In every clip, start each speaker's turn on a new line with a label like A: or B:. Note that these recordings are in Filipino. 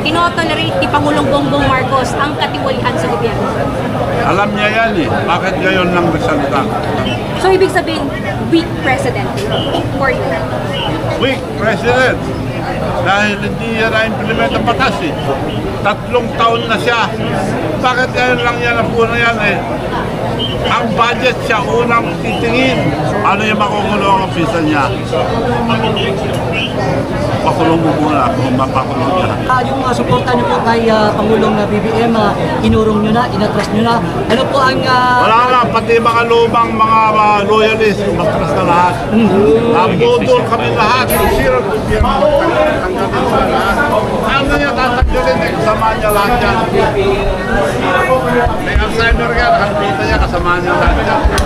A: tinotolerate ni Pangulong Bongbong Marcos ang katiwalian sa gobyerno?
B: Alam niya yan eh. Bakit ngayon lang nagsalita?
A: So, ibig sabihin, weak president for you.
B: Weak President. Dahil hindi yan na-implement ang batas eh. Tatlong taon na siya. Bakit ngayon lang yan ang puna yan eh? Ang budget siya unang titingin. Ano yung makukulong ang pisa niya? Pakulong mo muna kung mapakulong niya.
C: Ah, yung uh, suporta niyo po kay ah, Pangulong na BBM, ah, inurong niyo na, inatras niyo na. Ano po ang... ah,
B: Wala na, pati mga lumang mga uh, loyalist, umatras na lahat. Naputol kami lahat. Lahat. Ano niya tatanggalin? Eh, kasama niya lahat yan. May Alzheimer ka, nakakita niya, kasama niya lahat yan.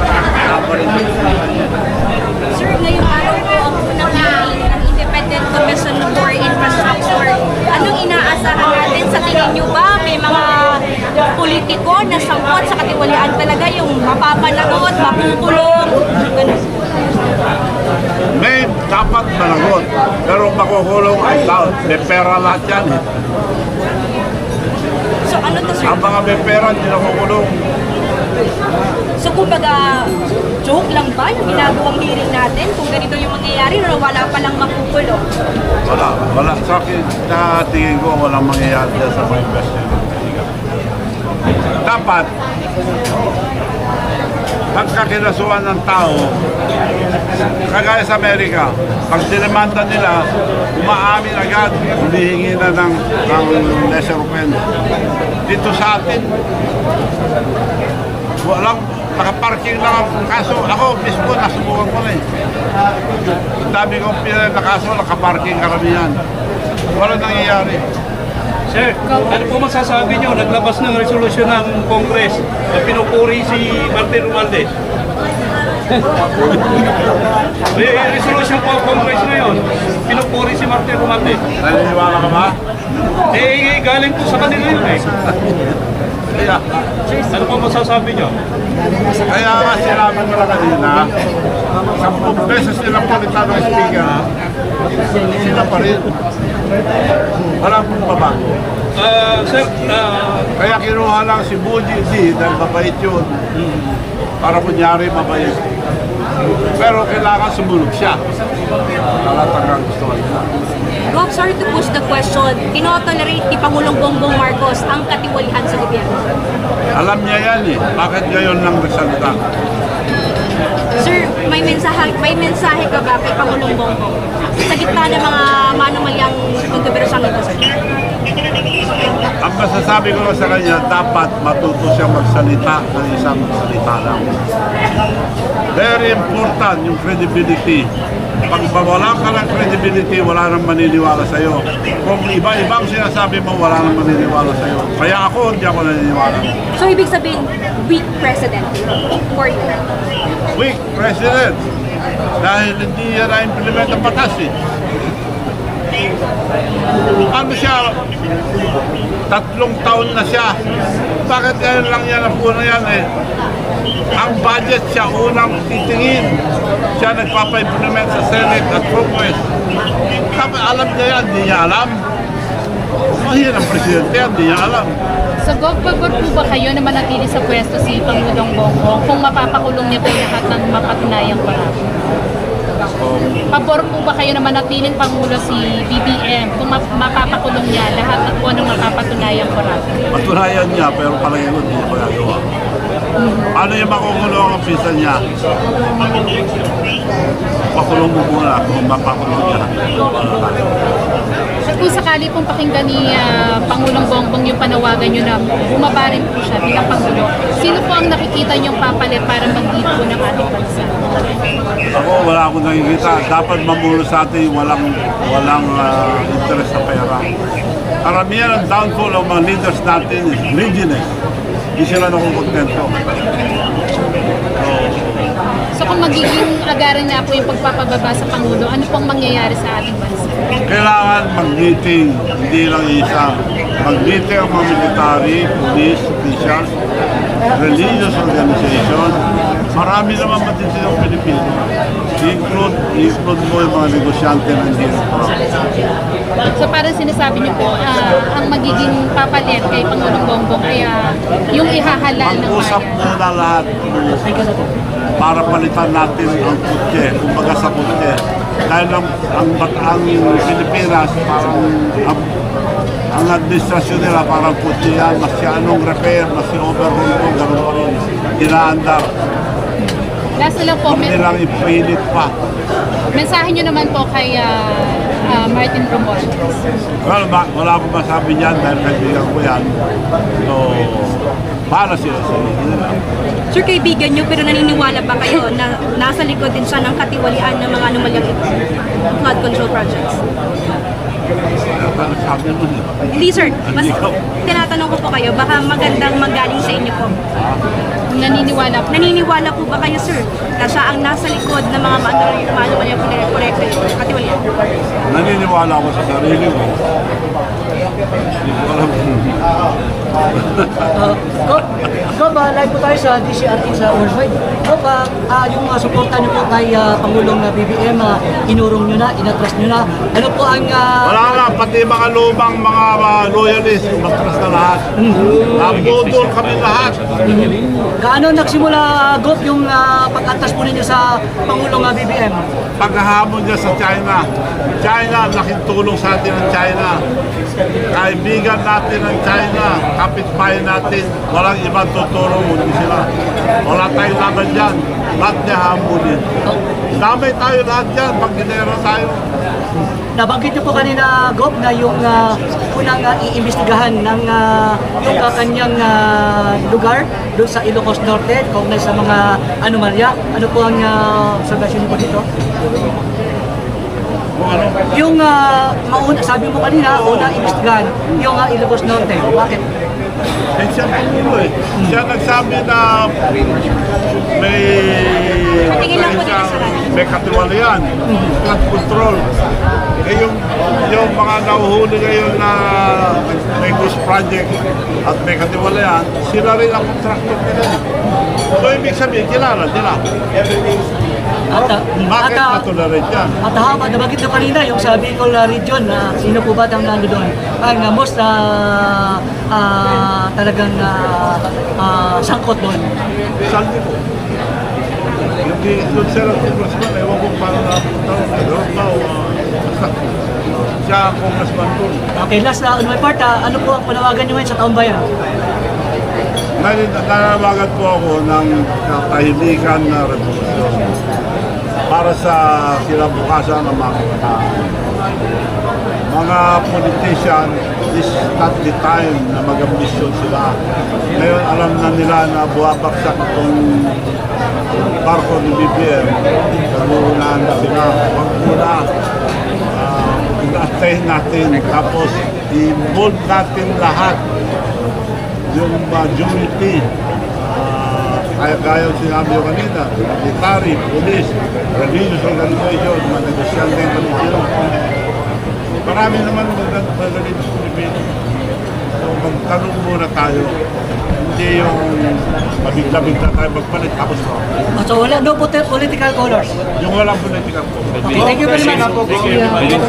A: Sir, ngayong araw po ang unang meeting ng Independent Commission for Infrastructure. Anong inaasahan natin? Sa tingin niyo ba may mga politiko na sangkot sa katiwalian talaga yung mapapanagot, makukulong? Ganun.
B: May dapat managot. Pero makukulong ay doubt. May pera lahat yan. eh.
A: So ano to sir?
B: Ang mga may pera, hindi nakukulong.
A: So kumbaga, joke lang ba yung ginagawang hearing natin? Kung ganito yung mangyayari, na wala palang makukulong.
B: Wala, wala. Sa akin, na tingin ko, walang mangyayari sa mga investment. Dapat, pagka kinasuhan ng tao, kagaya sa Amerika, pag dinemanda nila, umaamin agad, humihingi na ng, ng lesser offense. Dito sa atin, walang nakaparking lang ang kaso. Ako mismo, nasubukan ko na eh. Ang dami kong pinag na kaso, nakaparking karamihan. Wala nangyayari.
D: Sir, ano po masasabi nyo? Naglabas ng resolusyon ng Congress na pinupuri si Martin Romualdez. May resolution po ang Congress ngayon. Pinupuri si Martin Romualdez.
B: Naniniwala ka ba?
D: Eh, galing po sa kanila yun eh.
B: Kaya,
D: Ano po masasabi nyo?
B: kaya nga sinabi mo na kanina, sampung beses nilang palitan ng speaker, sila pa rin. Wala pong babago.
D: Ah, sir, ah,
B: Kaya kinuha lang si Buji D dahil mabait yun. Para kunyari mabait. Pero kailangan sumunod siya. Talatang ang gusto niya.
A: Rob, sorry to push the question. Tinotolerate ni Pangulong Bongbong Marcos ang katiwalian sa gobyerno.
B: Alam niya yan eh. Bakit ngayon lang nagsalita?
A: Sir, may mensahe, may mensahe ka ba kay Pangulong Bongbong? Sa gitna ng mga manumalyang kontrobersyang ito, sir.
B: Masasabi ko lang sa kanya, dapat matuto siya magsalita ng isang salita lang. Very important yung credibility. Pag wala ka ng credibility, wala nang maniniwala sa'yo. Kung iba-ibang sinasabi mo, wala nang maniniwala sa'yo. Kaya ako, hindi ako naniniwala.
A: So, ibig sabihin, weak president for you.
B: Weak President. Dahil hindi yan na-implement ang batas eh. Ano siya? Tatlong taon na siya. Bakit ngayon lang yan ang puna yan eh? Ang budget siya unang titingin. Siya nagpapa-implement sa Senate at Congress. Kapag alam niya yan, hindi niya alam. Mahirap ang presidente hindi niya alam.
E: So, Gov, po ba kayo na manatili sa pwesto si Pangulong Bongbong kung mapapakulong niya po lahat ng mapatunayang korupsyon? Pabor po ba kayo na manatiling Pangulo si BBM kung map- mapapakulong niya lahat at po ng mapapatunayang korupsyon?
B: Patunayan niya, pero palagi ko hindi niya magagawa. Ano yung makukulong ang pisa niya? Pakulong mo muna kung mapakulong niya.
E: At kung sakali pong pakinggan ni ah, Pangulong Bongbong yung panawagan niyo na bumaba rin po siya bilang Pangulo, sino po ang nakikita niyong papalit para mag-lead po ng ating?
B: Ako, nakikita. Dapat mamulo sa atin walang, walang ah, interest sa pera. Karamihan ang downfall ng mga leaders natin is greediness. Hindi sila nakukontento.
E: So kung magiging agaran nga po yung pagpapababa sa Pangulo, ano pong mangyayari sa ating bansa?
B: Kailangan mag-meeting, hindi lang isa. Mag-meeting ang mga military, police, officials, religious organization. Marami naman matitindong Pilipino. I-include mo yung mga negosyante ng hirap.
E: So parang sinasabi niyo po, ah, ang magiging papalit kay Pangulong Bongbong kaya yung ihahalal ng
B: Mag-usap
E: bayan.
B: muna lahat para palitan natin ang kutse, kumbaga sa kutse. Dahil ang, ang, ang Pilipinas, parang ang, ang administrasyon nila parang kutse yan, mas si anong repair, mas si overhaul ko, gano'n pa rin. Inaandar,
E: Last na lang po,
B: huwag
E: men-
B: nilang ipilit pa.
E: mensahe nyo naman po kay ah, ah, Martin Romualdez.
B: Well, ba, wala akong masabi dyan dahil kaibigan ko yan. So, para sila sa nila.
A: Sir, kaibigan nyo, pero naniniwala ba kayo na nasa likod din siya ng katiwalian ng mga anomalyang ito? Flood control projects.
B: Para sabi mo.
A: Hindi sir, mas tinatanong ko po kayo, baka magandang magaling sa inyo po.
E: Kung naniniwala po.
A: Naniniwala po ba kayo sir, na siya ang nasa likod ng mga anomalyang proyekto katiwalian?
B: Naniniwala ako sa sarili ko. Hindi ko alam
C: Uh, Go, go ba, live po tayo sa DCRT sa Worldwide. Go ba, ah, yung uh, suporta niyo po kay ah, Pangulong na BBM, ah, inurong niyo na, inatras niyo na. Ano po ang... ah,
B: Wala na, pati mga lumang mga uh, loyalist, umatras na lahat. Nabudol kami lahat.
C: Gaano nagsimula, uh, Gop, yung ah, pag-atras po ninyo sa Pangulong na BBM?
B: Paghahamon niya sa China. China, laking tulong sa atin ng China. Kaibigan natin ng China, kapitbahay natin, walang ibang tutulong, hindi sila. Wala tayong laban dyan. Lahat niya hamunin. Damay tayo lahat dyan, pag tayo.
C: Nabanggit niyo po kanina, Gop, na yung ah, unang ah, iimbestigahan ng ah, yung ah, kanyang ah, lugar doon sa Ilocos Norte, kaugnay sa mga anomalya. Ano po ang uh, observation niyo po dito? Yung ah, mauna, sabi mo kanina, unang iimbestigahan yung uh, Ilocos Norte. Bakit?
B: eh, siya po eh. Siya nagsabi na may may katiwalian, flood control. Eh yung, yung mga nauhuli ngayon na may ghost project at may katiwalian, sila rin ang contractor nila. So ibig sabihin, kilala nila.
C: At, ah,
B: Bakit
C: at, ah,
B: na-tolerate yan?
C: At haba, nabanggit na kanina yung sa Bicol ah, region na sino po ba ang nando doon? Ang uh, most ah, ah, talagang ah, ah, sangkot doon.
B: Saldi ko. Yung di- doon sila ng congressman, ewan ko paano napunta. Nagkaroon ba o ah. Siya ang congressman doon.
C: Okay, last na on my part, ah, ano po ang panawagan niyo ngayon sa taong bayan?
B: Ngayon, nanawagan po ako ng katahimikan na revolusyon para sa kinabukasan ng mga kabataan. Mga politician, this is not the time na mag-ambisyon sila. Ngayon, alam na nila na buwabaksak itong barko ni BBM. Kalunan na sila. Huwag muna. Uh, Inaantayin natin. Tapos, i-mold natin lahat yung unity, uh, kaya kaya yung sinabi ko kanina, military, police, religious organization, mga negosyante ng religion. Marami naman mga mga religious Pilipino. So magtanong muna tayo. Hindi yung mabigla-bigla tayo magpalit tapos no.
C: Ah, So wala, no polit- political colors.
B: Yung walang political po.
C: Okay, thank you very much.
A: Okay, thank you.